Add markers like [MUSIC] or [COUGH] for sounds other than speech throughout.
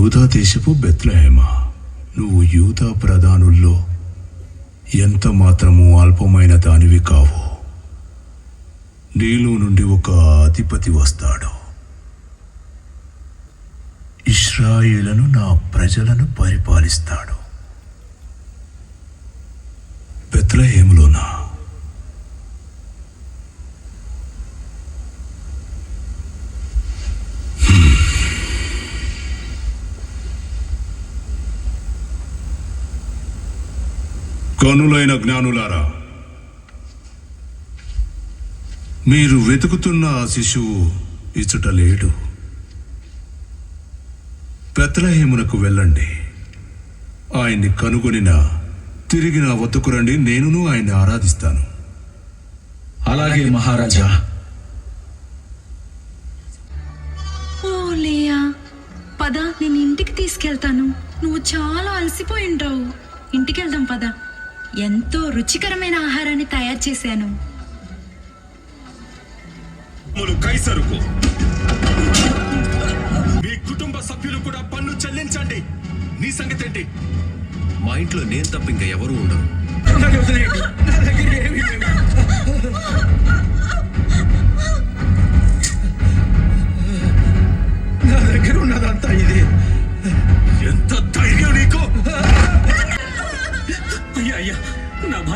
యూదా దేశపు బెత్లహేమ. నువ్వు యూదా ప్రధానుల్లో ఎంత మాత్రము అల్పమైన దానివి కావు నీలో నుండి ఒక అధిపతి వస్తాడు. ఇస్రాయేలను నా ప్రజలను పరిపాలిస్తాడు. కనులైన జ్ఞానులారా మీరు వెతుకుతున్న ఆ శిశువు ఇచ్చుట లేడు. పెత్తలహేమునకు వెళ్ళండి. ఆయన్ని కనుగొనిన తిరిగి నా వద్దకు రండి నేనును ఆయన్ని ఆరాధిస్తాను. అలాగే మహారాజా. ఓ లేయా పద నేను ఇంటికి తీసుకెళ్తాను. నువ్వు చాలా అలసిపోయి ఉంటావు. ఇంటికి వెళ్దాం పద. ఎంతో రుచికరమైన ఆహారాన్ని తయారు చేశాను. కైసరుకు. మీ కుటుంబ సభ్యులు కూడా పన్ను చెల్లించండి. నీ సంగతి ఏంటి? మా ఇంట్లో నేను తప్ప ఇంకా ఎవరు ఉండరు. నా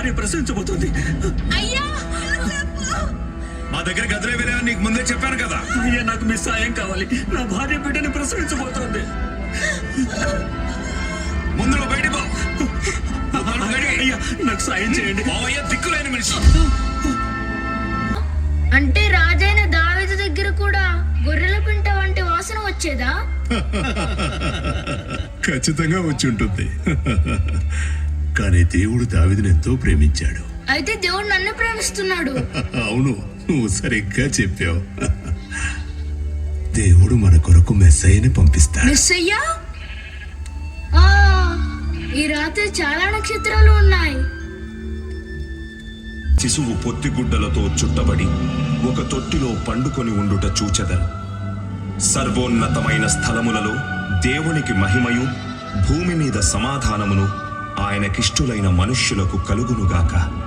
భార్య ప్రసవించబోతుంది అయ్యా! మా దగ్గర గదిలే వెళ్ళా నీకు ముందే చెప్పాను కదా. అయ్యా నాకు మీ సాయం కావాలి. నా భార్య బిడ్డని ప్రసవించబోతోంది ముందు బయటికి. అయ్యా నాకు సాయం చేయండి. మావయ్య దిక్కులేని మనిషి. అంటే రాజైన దావీదు దగ్గర కూడా గొర్రెల పింట వంటి వాసన వచ్చేదా? [LAUGHS] ఖచ్చితంగా వచ్చి ఉంటుంది. కానీ దేవుడు దావిదిని ఎంతో ప్రేమించాడు. అయితే దేవుడు నన్ను ప్రేమిస్తున్నాడు. [LAUGHS] అవును నువ్వు సరిగ్గా చెప్పావు. దేవుడు మన కొరకు మెస్సయ్యని పంపిస్తాడు. మిస్ అయ్యా ఆ ఈ రాత్రి చాలా నక్షత్రాలు ఉన్నాయి. శిశువు పొత్తిగుడ్డలతో చుట్టబడి ఒక తొట్టిలో పండుకొని ఉండుట చూచెదరు. సర్వోన్నతమైన స్థలములలో దేవునికి మహిమయు భూమి మీద సమాధానమును ఆయనకిష్టులైన మనుష్యులకు కలుగునుగాక.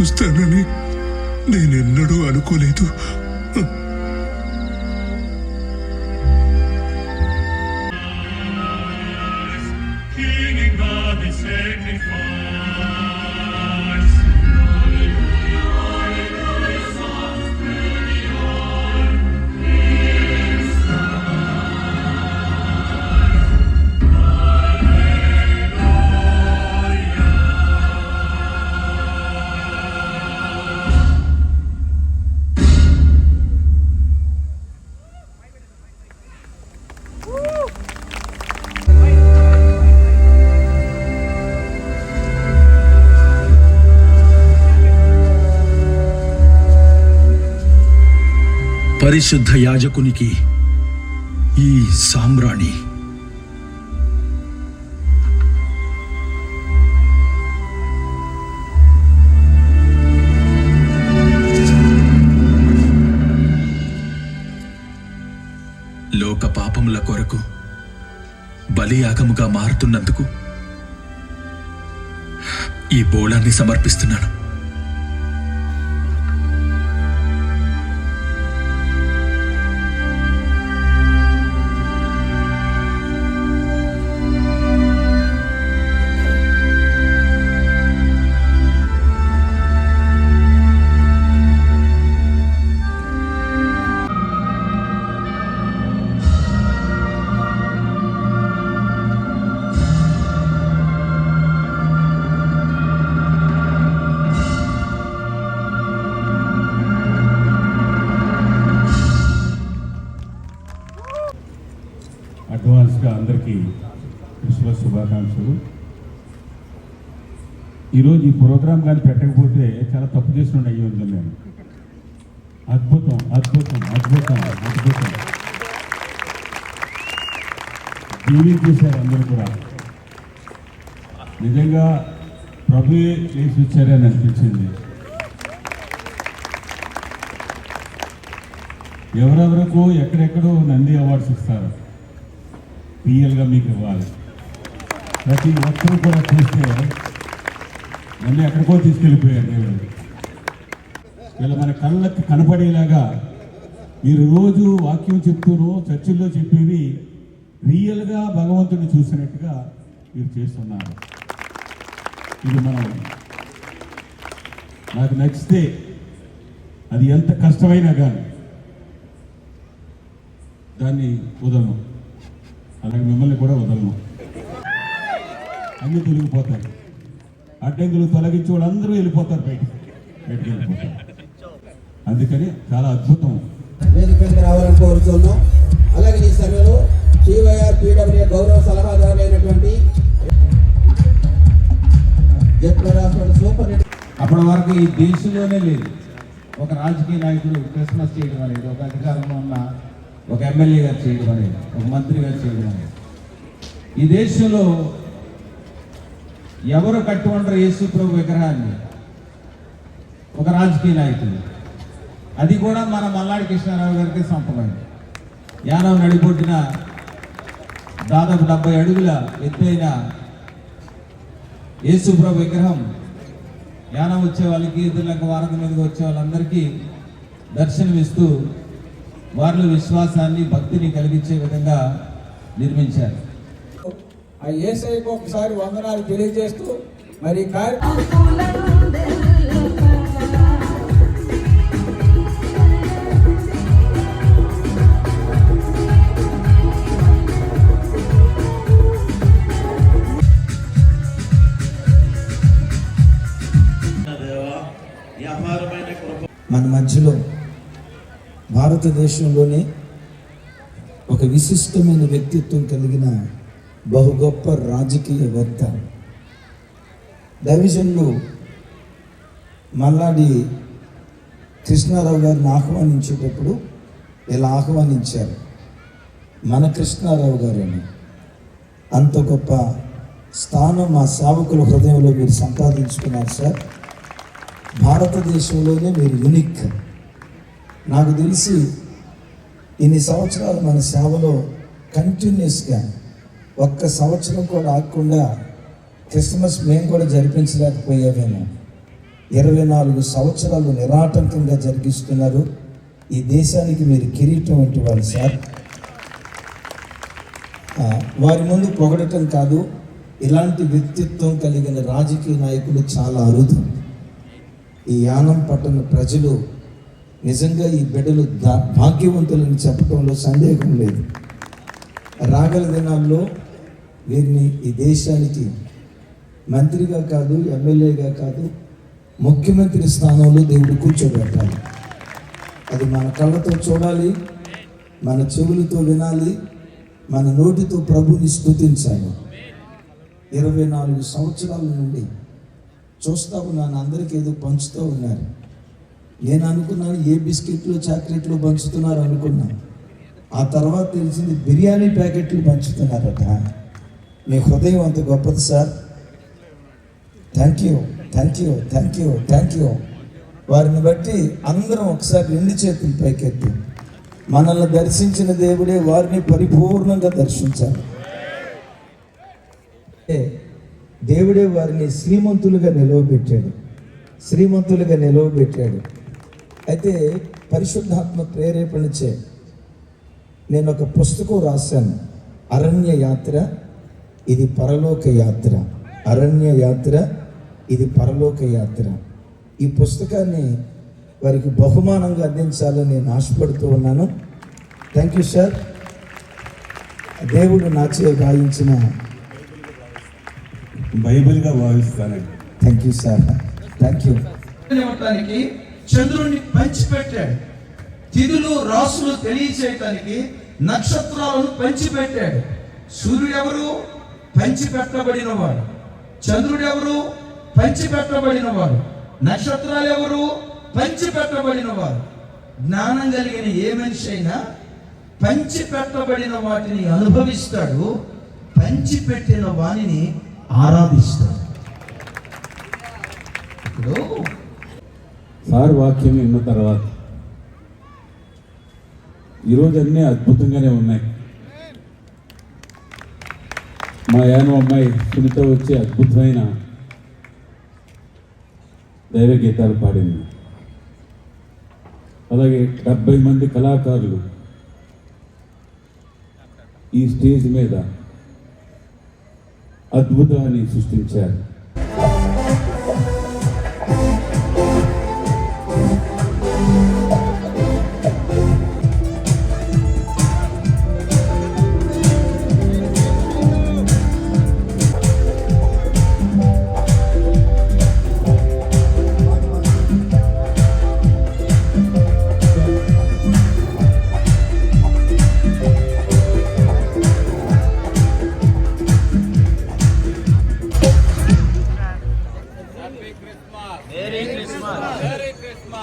చూస్తానని నేనెన్నడూ అనుకోలేదు. పరిశుద్ధ యాజకునికి ఈ సామ్రాణి లోక పాపముల కొరకు బలియాగముగా మారుతున్నందుకు ఈ బోళాన్ని సమర్పిస్తున్నాను. అడ్వాన్స్గా అందరికీ క్రిస్మస్ శుభాకాంక్షలు. ఈరోజు ఈ ప్రోగ్రాం కానీ పెట్టకపోతే చాలా తప్పు చేసిన అయ్యి నేను అద్భుతం అద్భుతం అద్భుతం అద్భుతం. జీవించేశారు అందరూ కూడా. నిజంగా ప్రభుయే చేసి వచ్చారని అనిపించింది. ఎవరెవరకు ఎక్కడెక్కడో నంది అవార్డ్స్ ఇస్తారు. పిఎల్గా మీకు ఇవ్వాలి. ప్రతి ఒక్కరు కూడా చూస్తే నన్ను ఎక్కడికో తీసుకెళ్ళిపోయారు దేవుడు. ఇలా మన కళ్ళకి కనపడేలాగా మీరు రోజు వాక్యం చెప్తూనో చర్చిల్లో చెప్పేవి రియల్గా భగవంతుడిని చూసినట్టుగా మీరు చేస్తున్నారు. ఇది మనం నాకు నచ్చితే అది ఎంత కష్టమైనా కానీ దాన్ని వదలను. అలాగే మిమ్మల్ని కూడా వదలను. అన్ని తొలగిపోతారు అడ్డంకులు తొలగించి వాళ్ళందరూ వెళ్ళిపోతారు బయటికి. బయటికి వెళ్ళిపోతారు. అందుకని చాలా అద్భుతం. వేదికకి రావాలని కోరుతున్నాం. అలాగే ఈ సమయంలో టీవైఆర్ పీడబ్ల్యూ గౌరవ జట్ల రాష్ట్రాల సూపర్ అప్పటి వరకు ఈ దేశంలోనే లేదు. ఒక రాజకీయ నాయకుడు క్రిస్మస్ చేయడం అనేది ఒక అధికారంలో ఉన్న ఒక ఎమ్మెల్యే గారు చేయడం అనేది ఒక మంత్రి గారు చేయడం అనేది. ఈ దేశంలో ఎవరు కట్టుకుంటారు యేసు ప్రభు విగ్రహాన్ని ఒక రాజకీయ నాయకులు అది కూడా మన మల్లాడి కృష్ణారావు గారికి సంపమైంది యానం నడిపొట్టిన దాదాపు డెబ్బై అడుగుల ఎత్తైన యేసుప్రభు విగ్రహం యానం వచ్చే వాళ్ళకి లెక్క వారధి మీదకి వచ్చే వాళ్ళందరికీ దర్శనమిస్తూ వారిలో విశ్వాసాన్ని భక్తిని కలిగించే విధంగా నిర్మించారు. ఆ ఏసైకి ఒకసారి వందనాలు తెలియజేస్తూ మరి కార్యక్రమం మన మధ్యలో భారతదేశంలోనే ఒక విశిష్టమైన వ్యక్తిత్వం కలిగిన బహు గొప్ప రాజకీయవేత్త డైవిజన్లో మల్లాడి కృష్ణారావు గారిని ఆహ్వానించేటప్పుడు ఇలా ఆహ్వానించారు. మన కృష్ణారావు గారని అంత గొప్ప స్థానం మా సేవకుల హృదయంలో మీరు సంపాదించుకున్నారు సార్. భారతదేశంలోనే మీరు యునిక్. నాకు తెలిసి ఇన్ని సంవత్సరాలు మన సేవలో కంటిన్యూస్గా ఒక్క సంవత్సరం కూడా ఆగకుండా క్రిస్మస్ మేము కూడా జరిపించలేకపోయామేమో. ఇరవై నాలుగు సంవత్సరాలు నిరాటంకంగా జరిగిస్తున్నారు. ఈ దేశానికి మీరు కిరీటం వంటి వాళ్ళు సార్. వారి ముందు పొగడటం కాదు ఇలాంటి వ్యక్తిత్వం కలిగిన రాజకీయ నాయకులు చాలా అరుదు. ఈ యానం పట్టణ ప్రజలు నిజంగా ఈ బిడ్డలు దా భాగ్యవంతులని చెప్పడంలో సందేహం లేదు. రాగల దినాల్లో వీరిని ఈ దేశానికి మంత్రిగా కాదు ఎమ్మెల్యేగా కాదు ముఖ్యమంత్రి స్థానంలో దేవుడు కూర్చోబెట్టాలి. అది మన కళ్ళతో చూడాలి మన చెవులతో వినాలి మన నోటితో ప్రభుని స్థుతించాలి. ఇరవై నాలుగు సంవత్సరాల నుండి చూస్తా ఉన్నాను అందరికీ ఏదో పంచుతూ ఉన్నారు. నేను అనుకున్నాను ఏ బిస్కెట్లు చాక్లెట్లు పంచుతున్నారు అనుకున్నాను. ఆ తర్వాత తెలిసింది బిర్యానీ ప్యాకెట్లు పంచుతున్నారట. మీ హృదయం అంత గొప్పది sir. Thank you thank you thank you thank you వారిని బట్టి అందరం ఒకసారి రెండు చేతులు పైకెత్తి. మనల్ని దర్శించిన దేవుడే వారిని పరిపూర్ణంగా దర్శించాలి దేవుడే వారిని శ్రీమంతులుగా నిలవబెట్టాడు. శ్రీమంతులుగా నిలవబెట్టాడు. అయితే పరిశుద్ధాత్మ ప్రేరేపణచే నేను ఒక పుస్తకం రాశాను. అరణ్య యాత్ర ఇది పరలోక యాత్ర. అరణ్య యాత్ర ఇది పరలోక యాత్ర. ఈ పుస్తకాన్ని వారికి బహుమానంగా అందించాలని నేను ఆశపడుతూ ఉన్నాను. థ్యాంక్ యూ సార్ దేవుడు నాచే గాయించిన బైబిల్గా భావిస్తానండి. Thank you sir thank you చంద్రుడిని చంద్రుణ్ణి పంచిపెట్టాడు. తిథులు రాసులు తెలియచేయటానికి నక్షత్రాలను పంచిపెట్టాడు. సూర్యుడు ఎవరు పంచిపెట్టబడిన వాడు చంద్రుడు ఎవరు పంచిపెట్టబడిన వాడు నక్షత్రాలు ఎవరు పంచిపెట్టబడిన వారు జ్ఞానం కలిగిన ఏ మనిషి అయినా పంచిపెట్టబడిన వాటిని అనుభవిస్తాడు పంచిపెట్టిన వాణిని ఆరాధిస్తాడు. ఇప్పుడు సార్ వాక్యం విన్న తర్వాత ఈరోజు అన్నీ అద్భుతంగానే ఉన్నాయి. మా యానో అమ్మాయి సునీత వచ్చి అద్భుతమైన దైవ గీతాలు పాడింది. అలాగే డెబ్బై మంది కళాకారులు ఈ స్టేజ్ మీద అద్భుతాన్ని సృష్టించారు.